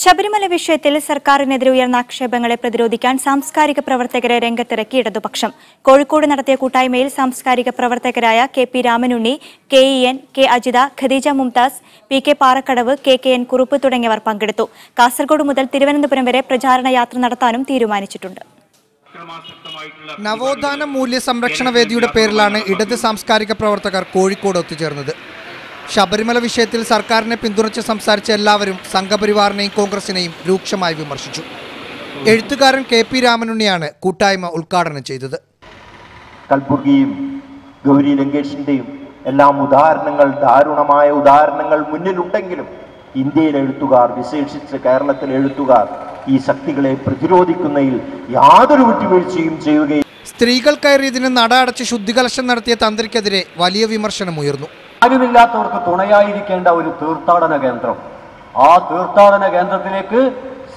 ശബരിമല വിഷയത്തിൽ സർക്കാരിനെതിരെ ഉയർന്ന ആക്ഷേപങ്ങളെ പ്രതിരോധിക്കാൻ സാംസ്കാരിക പ്രവർത്തകരെ രംഗത്തിറക്കി ഇടതുപക്ഷം. കോഴിക്കോട് നടത്തിയ കൂട്ടായ്മയിൽ സാംസ്കാരിക പ്രവർത്തകരായ K P Ramanunni K E N K Ajitha Khadeeja Mumtaz P K Parakkadavu K K N Kuruppu തുടങ്ങിയവർ പങ്കെടുത്തു. കാസർഗോഡ് മുതൽ തിരുവനന്തപുരം വരെ പ്രചാരണ യാത്ര നടത്താനും തീരുമാനിച്ചിട്ടുണ്ട്. നവോത്ഥാന മൂല്യ സംരക്ഷണ വേദിയുടെ പേരിലാണ് ഇടത് സാംസ്കാരിക പ്രവർത്തകർ കോഴിക്കോട് ഒത്തുചേർന്നത്. ശബരിമല വിഷയത്തിൽ സർക്കാരിനെ പിന്തുണച്ച് സംസാരിച്ച എല്ലാവരും സംഘപരിവാറിനെയും കോൺഗ്രസിനെയും രൂക്ഷമായി വിമർശിച്ചു. എഴുത്തുകാരൻ കെ പി രാമനുണ്ണിയാണ് കൂട്ടായ്മ ഉദ്ഘാടനം ചെയ്തത്. കൽബുർഗിയും ഗൗരി ലങ്കേഷിന്റെയും എല്ലാം ഉദാഹരണങ്ങൾ ദാരുണമായ ഉദാഹരണങ്ങൾ മുന്നിലുണ്ടെങ്കിലും ഇന്ത്യയിലെ എഴുത്തുകാർ വിശേഷിച്ച് കേരളത്തിലെ എഴുത്തുകാർ ഈ ശക്തികളെ പ്രതിരോധിക്കുന്നതിൽ യാതൊരു വിട്ടുവീഴ്ചയും ചെയ്യുകയും സ്ത്രീകൾ കയറിയതിന് നട അടച്ച് ശുദ്ധികലശം നടത്തിയ തന്ത്രിക്കെതിരെ വലിയ വിമർശനമുയർന്നു. ആരുമില്ലാത്തവർക്ക് തുണയായിരിക്കേണ്ട ഒരു തീർത്ഥാടന കേന്ദ്രം. ആ തീർത്ഥാടന കേന്ദ്രത്തിലേക്ക്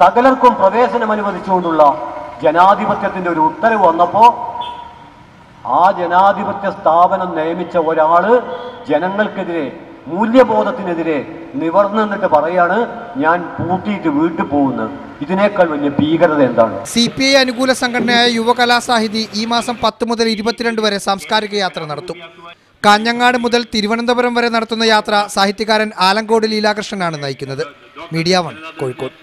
സകലർക്കും പ്രവേശനം അനുവദിച്ചുകൊണ്ടുള്ള ജനാധിപത്യത്തിന്റെ ഒരു ഉത്തരവ് വന്നപ്പോ ആ ജനാധിപത്യ സ്ഥാപനം നിയമിച്ച ഒരാൾ ജനങ്ങൾക്കെതിരെ മൂല്യബോധത്തിനെതിരെ നിവർന്നു നിന്നിട്ട് പറയാണ് ഞാൻ പൂട്ടിയിട്ട് വീട്ടിൽ പോകുന്നത്. ഇതിനേക്കാൾ വലിയ ഭീകരത എന്താണ്? സി പി ഐ അനുകൂല സംഘടനയായ യുവകലാസാഹിതി ഈ മാസം പത്ത് മുതൽ ഇരുപത്തിരണ്ട് വരെ സാംസ്കാരിക യാത്ര നടത്തും. കാഞ്ഞങ്ങാട് മുതൽ തിരുവനന്തപുരം വരെ നടത്തുന്ന യാത്ര സാഹിത്യകാരൻ ആലങ്കോട് ലീലാകൃഷ്ണനാണ് നയിക്കുന്നത്. Media one Kozhikode.